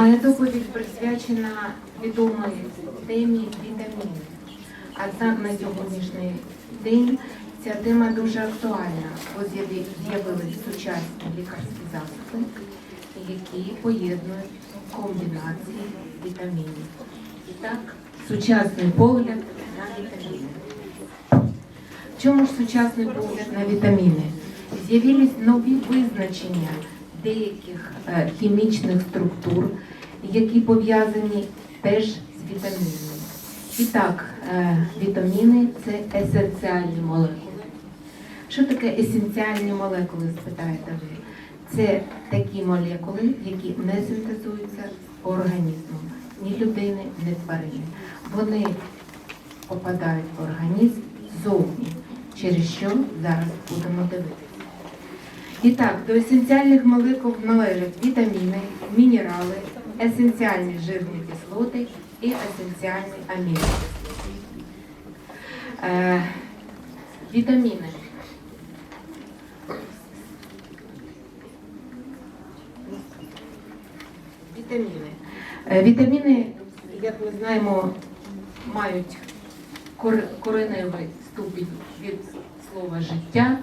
Моя доповідь присвячена відомій темі вітамінів. Однак на сьогоднішній день ця тема дуже актуальна, бо з'яви- з'явились сучасні лікарські засоби, які поєднують комбінації вітамінів. І так, сучасний погляд на вітаміни. Чому ж сучасний погляд на вітаміни? З'явились нові визначення деяких е, хімічних структур, які пов'язані теж з вітамінами. І так, е, вітаміни це есенціальні молекули. Що таке есенціальні молекули, спитаєте ви? Це такі молекули, які не синтезуються організмом ні людини, ні тварини. Вони попадають в організм ззовні, через що зараз будемо дивитися. І так, до есенціальних молекул належать вітаміни, мінерали, есенціальні жирні кислоти і есенціальні аміни. Е, вітаміни. Вітаміни. Е, Вітаміни, як ми знаємо, мають кор- кореневий ступінь від слова життя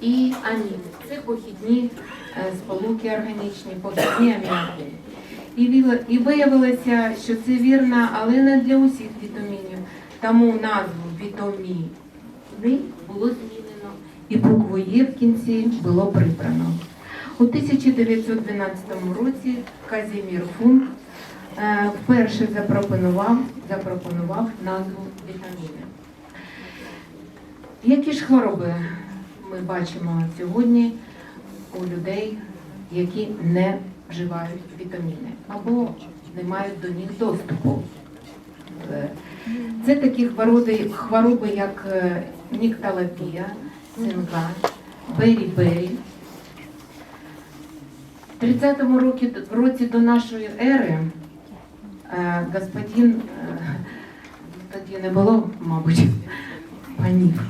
і аміни. Це похідні е, сполуки органічні, похідні аміноки. І, виявилося, що це вірно, але не для усіх вітамінів. Тому назву вітаміни було змінено і букву Є в кінці було прибрано. У 1912 році Казімір Функ е, вперше запропонував, запропонував назву вітаміни. Які ж хвороби ми бачимо сьогодні у людей, які не вживають вітаміни або не мають до них доступу? Е, Це такі хвороби, хвороби як е, нікталапія, цинга, бері-бері. В 30-му році, до нашої ери е, господин, тоді не було, мабуть, панів,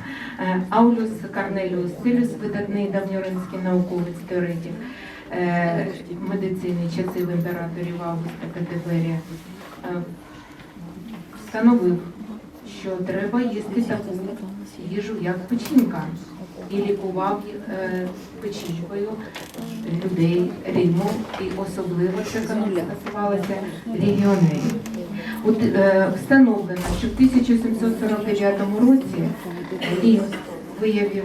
Аулюс Корнеліус Силюс, видатний давньоримський науковець теоретик медицини часів імператорів Августа Катеверія, е, встановив, що треба їсти таку їжу, як печінка, і лікував е, печінкою людей Риму, і особливо це стосувалося е, встановлено, що в 1749 році Рім виявив,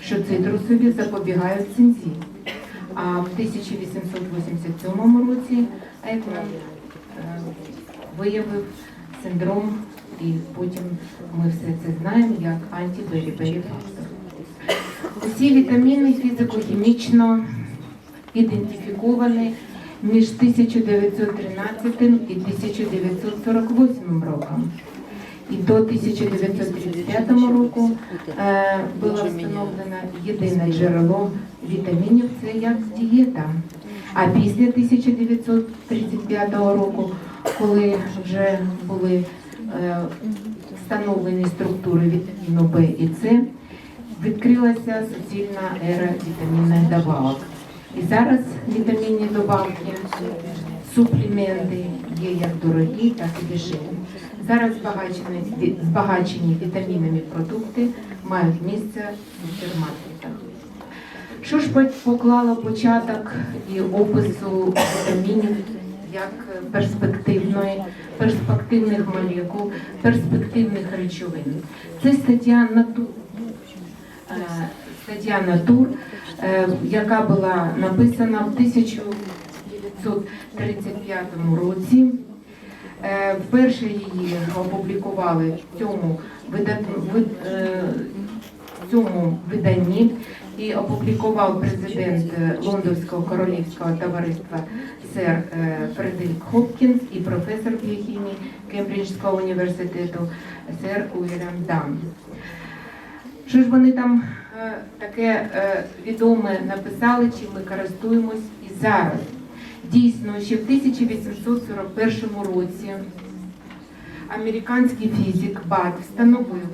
що цитрусові запобігають цинці. А в 1887 році Екман виявив синдром, і потім ми все це знаємо як антибері-бері фактор. Усі вітаміни фізико-хімічно ідентифіковані між 1913 і 1948 роком. І до 1935 року е, було встановлено єдине джерело вітамінів це як дієта. А після 1935 року, коли вже були е, встановлені структури вітаміну Б і С, відкрилася суцільна ера вітамінних добавок. І зараз вітамінні добавки, суплементи є як дорогі, так і дешеві. Зараз збагачені, збагачені вітамінами продукти мають місце в супермаркетах. Що ж по- поклало початок і опису вітамінів як перспективної, перспективних молекул, перспективних речовин? Це стаття «Натур». Е, стаття Натур, е, яка була написана в 1935 році. Вперше її опублікували в цьому, в цьому виданні і опублікував президент Лондонського королівського товариства сер Фредерік Хопкінс і професор біохімії Кембриджського університету сер Уільям Дан. Що ж вони там таке відоме написали, чим ми користуємось і зараз? Дійсно, ще в 1841 році американський фізик Бат встановив,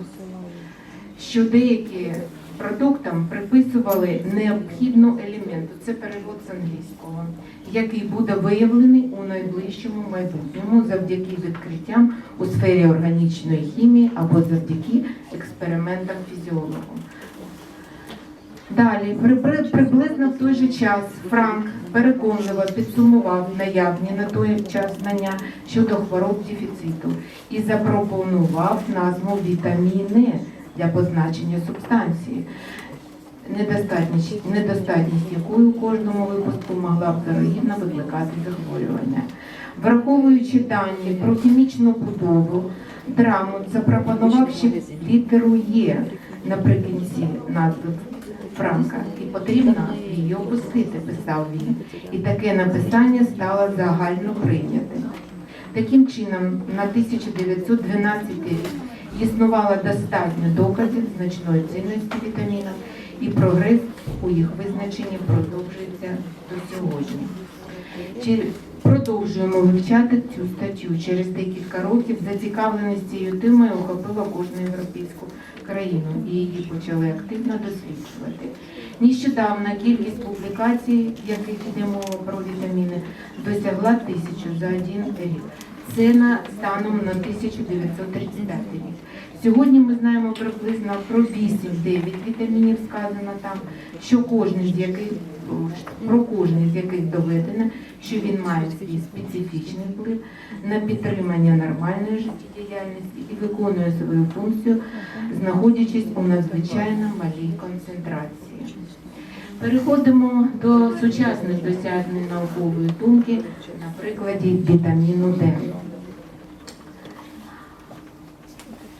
що деякі продуктам приписували необхідну елементу, це перевод з англійського, який буде виявлений у найближчому майбутньому завдяки відкриттям у сфері органічної хімії або завдяки експериментам фізіологів. Далі, при, при- приблизно в той же час Франк переконливо підсумував наявні на той час знання щодо хвороб дефіциту і запропонував назву вітаміни для позначення субстанції, недостатність, недостатність якої у кожному випадку могла б вірогідно викликати захворювання. Враховуючи дані про хімічну будову, Драмут запропонував ще літеру Є наприкінці назви Франка, і потрібно її опустити, писав він. І таке написання стало загально прийнятим. Таким чином, на 1912 рік існувало достатньо доказів значної цінності вітамінів, і прогрес у їх визначенні продовжується до сьогодні. Продовжуємо вивчати цю статтю через декілька років зацікавленість цією темою охопила кожну європейську країну і її почали активно досліджувати. Нещодавно кількість публікацій, яких йде мова про вітаміни, досягла тисячу за один рік. Це станом на 1935 рік. Сьогодні ми знаємо приблизно про 8-9 вітамінів сказано там, що кожен з яких про кожний з яких доведено, що він має свій специфічний вплив на підтримання нормальної життєдіяльності і виконує свою функцію, знаходячись у надзвичайно малій концентрації. Переходимо до сучасних досягнень наукової думки на прикладі вітаміну Д.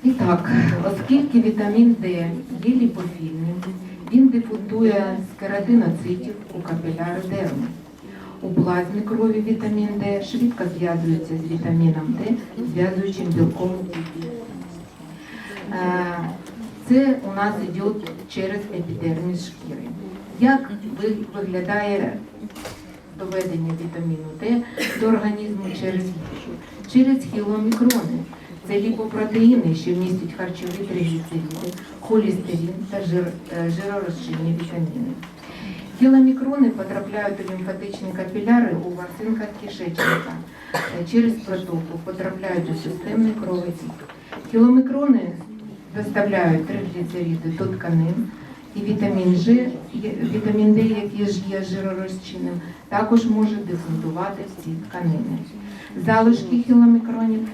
І так, оскільки вітамін Д є ліпофільним, він дифузує з кератиноцитів у капіляри дерми. У плазмі крові вітамін Д швидко зв'язується з вітаміном Д, зв'язуючим білком. Е, Це у нас йде через епідерміс шкіри. Як виглядає доведення вітаміну Д до організму через їжу? Через хіломікрони. Це ліпопротеїни, що містять харчові тригліцериди, холестерин та жир, е, жиророзчинні вітаміни. Хіломікрони потрапляють у лімфатичні капіляри у ворсинках кишечника. Е, Через протоку потрапляють у системний кровотік. Хіломікрони доставляють тригліцериди до тканин, і вітамін Ж, вітамін Д, який ж є жиророзчинним, також може дифузувати в ці тканини. Залишки хіломікронів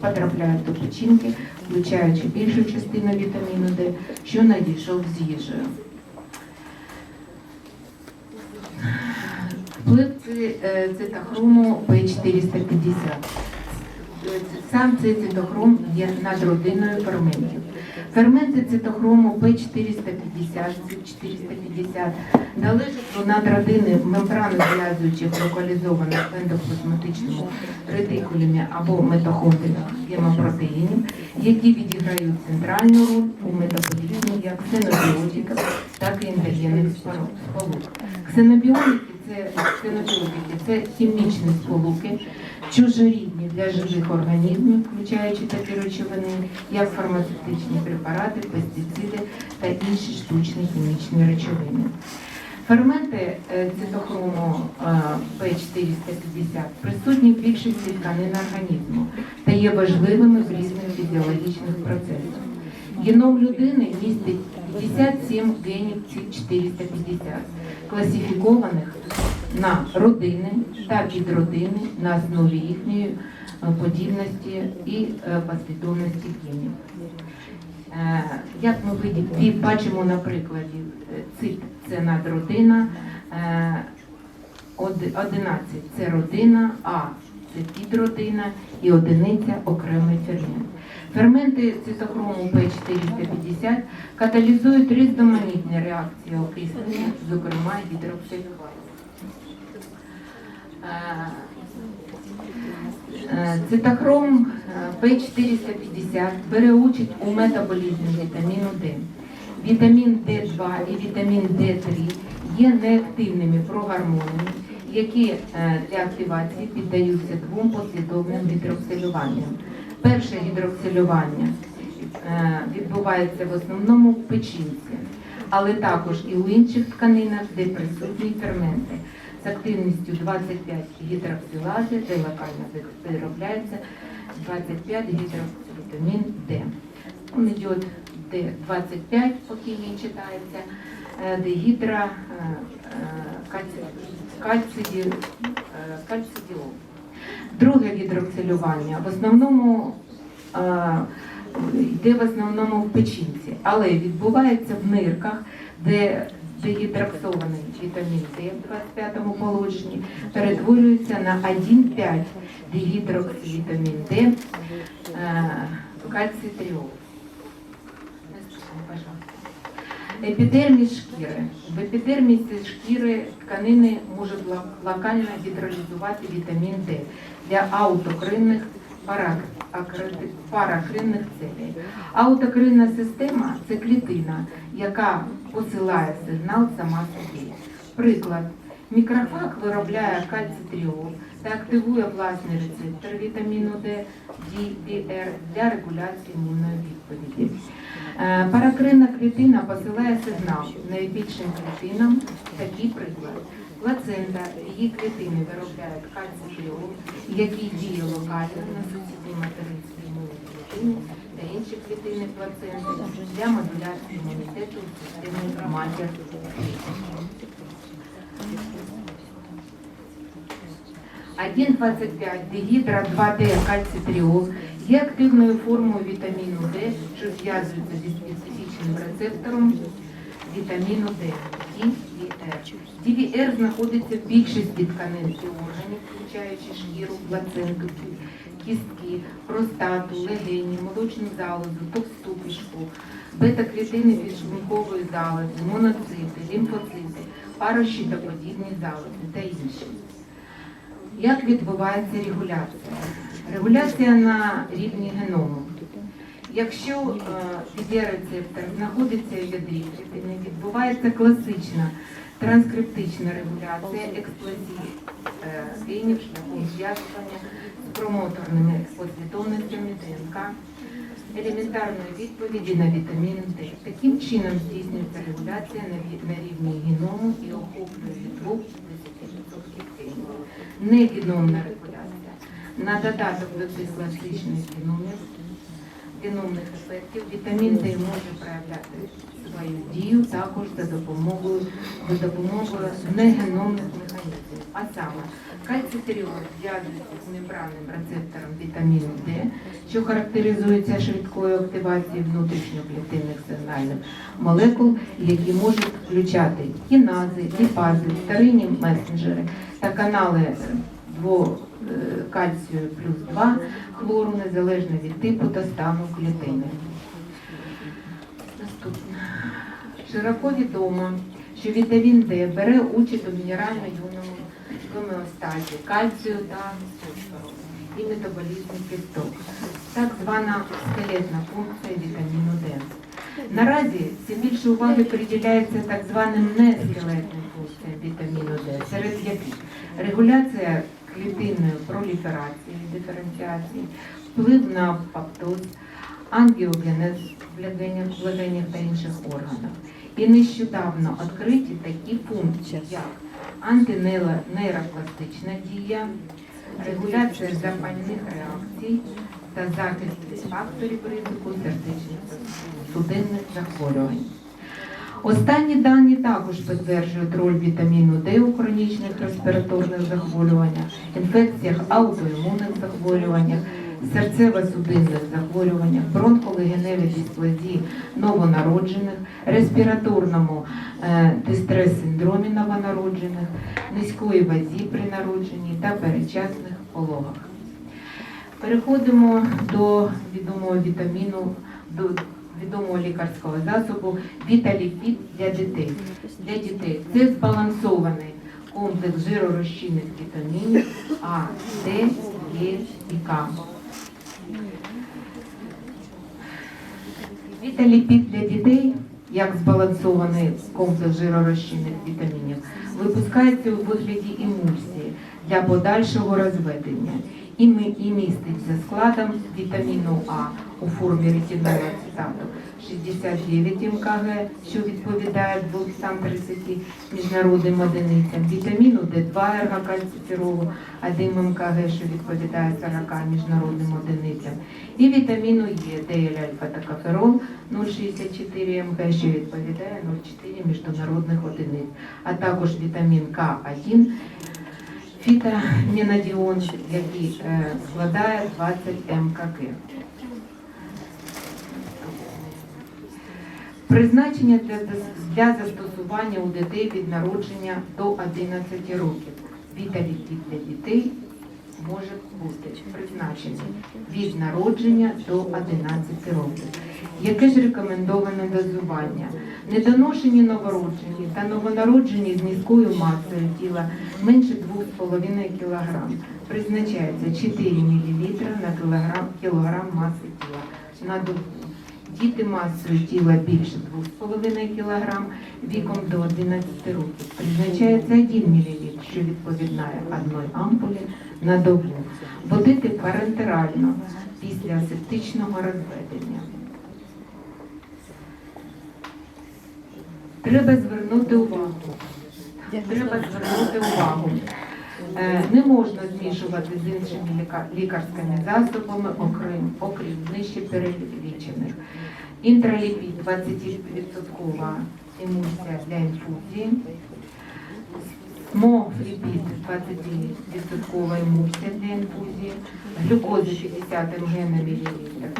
потрапляють до печінки, включаючи більшу частину вітаміну Д, що надійшов з їжею. Вплив е, цитохрому P450. Е, Сам цей цитохром є надродиною ферментів. Ферменти цитохрому P450, C450 належать до надродини мембрани зв'язуючих локалізованих в ендоплазматичному ретикулумі або метохондріях гемопротеїнів, які відіграють центральну роль у метаболізмі як ксенобіотиків, так і ендогенних сполук. Ксенобіотики це це хімічні сполуки, чужорідні для живих організмів, включаючи такі речовини, як фармацевтичні препарати, пестициди та інші штучні хімічні речовини. Ферменти е, цитохрому е, P450 присутні в більшості тканин організму та є важливими в різних фізіологічних процесах. Геном людини містить 57 генів C450, класифікованих на родини та підродини на основі їхньої е, подібності і е, послідовності генів. Е, Як ми бачимо на прикладі, цит це надродина, е, 11 це родина, А це підродина і одиниця окремий фермент. Ферменти цитохрому P450 каталізують різноманітні реакції окислення, зокрема гідроксилювання. Е, Цитохром е, P450 бере участь у метаболізмі вітаміну Д. Вітамін Д2 і вітамін Д3 є неактивними прогормонами, які е, для активації піддаються двом послідовним гідроксилюванням. Перше гідроксилювання відбувається в основному в печінці, але також і у інших тканинах, де присутні ферменти з активністю 25 гідроксилази, де локально виробляється 25 гідроксивітамін Д. Он йде Д25 по хімії читається, е, дегідра е, е, кальцидіол. Друге гідроксилювання в основному йде в основному в печінці, але відбувається в нирках, де дегідроксований вітамін Д в 25-му положенні перетворюється на 1,5 дегідроксивітамін Д е, кальцитріол. Епідерміс шкіри. В епідермісі шкіри тканини можуть локально гідролізувати вітамін Д для аутокринних пара- акри- паракринних целей. Аутокринна система це клітина, яка посилає сигнал сама собі. Приклад. Мікрофаг виробляє кальцитріол та активує власний рецептор вітаміну Д DDR для регуляції імунної відповіді. Е, Паракринна клітина посилає сигнал найбільшим клітинам. Такий приклад. Плацента, її клітини виробляють кальцитріол, який діє локально на сусідній материнській імунній клітині та інші клітини плаценти для модуляції імунітету в системі матір. Один 25 дегідра 2D кальцитріол є активною формою вітаміну Д, що зв'язується зі специфічним рецептором вітаміну Д DVR знаходиться в більшості тканин і органів, включаючи шкіру, плаценту, кістки, простату, легені, молочну залозу, товсту кишку, бета-клітини підшлункової залози, моноцити, лімфоцити, паращитоподібні залози та інші. Як відбувається регуляція? Регуляція на рівні геному. Якщо е, PD-рецептор знаходиться в ядрі відбувається класична транскриптична регуляція експлозії е, генів шляхом зв'язування з промоторними послідовностями ДНК елементарної відповіді на вітамін Д. Таким чином здійснюється регуляція на на рівні геному і охоплює від 2 до 10% генів. Негеномна регуляція. На додаток до цих класичних геномів геномних ефектів вітамін Д може проявляти свою дію також за допомогою, за допомогою негеномних механізмів. А саме кальцитріол зв'язується з мембранним рецептором вітаміну Д, що характеризується швидкою активацією внутрішньоклітинних сигнальних молекул, які можуть включати кінази, ліпази, старинні месенджери та канали е, дво е, плюс 2 хлору незалежно від типу та стану клітини. Наступне. Широко відомо, що вітамін Д бере участь у мінерально-юному гомеостазі, кальцію та фосфору і метаболізмі кісток. Так звана скелетна функція вітаміну Д. Наразі все більше уваги приділяється так званим нескелетним функціям вітаміну Д, серед яких регуляція клітинної проліферації, диференціації, вплив на апоптоз, ангіогенез в легенях, в легенях та інших органах. І нещодавно відкриті такі функції, як антинейропластична дія, регуляція запальних реакцій та захист від факторів ризику сердечних судинних захворювань. Останні дані також підтверджують роль вітаміну Д у хронічних респіраторних захворюваннях, інфекціях, аутоімунних захворюваннях, серцево-судинних захворюваннях, бронхолегеневій дисплазії новонароджених, респіраторному е, дистрес-синдромі новонароджених, низької вазі при народженні та передчасних пологах. Переходимо до відомого вітаміну, до відомого лікарського засобу Віталіпід для дітей. Для дітей це збалансований комплекс жиророзчинних вітамінів А, Д, Е і К. Віталіпід для дітей, як збалансований комплекс жиророзчинних вітамінів, випускається у вигляді емульсії для подальшого розведення. І, ми- і містить за складом вітаміну А у формі ретинолу ацетату 69 мкг, що відповідає 230 міжнародним одиницям, вітаміну Д2 ергокальциферолу 1 мкг, що відповідає 40 міжнародним одиницям, і вітаміну Е, ДЛ альфа та каферол 0,64 МГ, що відповідає 0,4 міжнародних одиниць, а також вітамін К1, фітамінадіон, який е, складає 20 МКГ. Призначення для, для застосування у дітей від народження до 11 років. Віталіті для дітей може бути призначення від народження до 11 років. Яке ж рекомендоване дозування? Недоношені новорождені та новонароджені з низькою масою тіла менше 2,5 кг. Призначається 4 мл на кілограм, кілограм маси тіла на добу. Діти масою тіла більше 2,5 кг віком до 11 років. Призначається 1 мл, що відповідає одної ампулі на добу. Водити парентерально після асептичного розведення. Треба звернути увагу. Треба звернути увагу. Е, Не можна змішувати з іншими лікарськими засобами, окрім, окрім нижче перелічених. Інтраліпід 20% емульсія для інфузії. Смофліпід 20% емульсія для інфузії. Глюкоза 50 мг на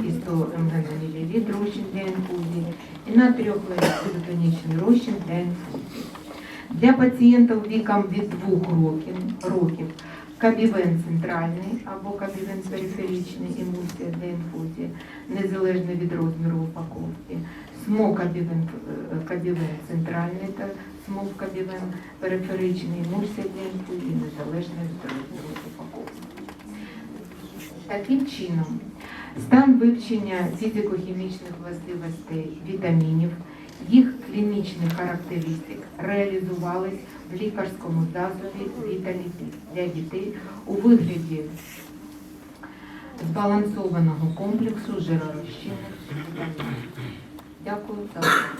і 100 мг на мілілітр розчин для інфузії. І натріохлорид розчин для інфузії. Для пацієнтів віком від 2 років, років кабівен центральний або кабівен периферичний емульсія для інфузії, незалежно від розміру упаковки, смок кабівен, е, центральний та смок кабівен периферичний емульсія для інфузії, незалежно від розміру упаковки. Таким чином, стан вивчення фізико-хімічних властивостей вітамінів, їх клінічних характеристик реалізувались в лікарському засобі віталіті для дітей у вигляді збалансованого комплексу жиророзчинних. Дякую за увагу.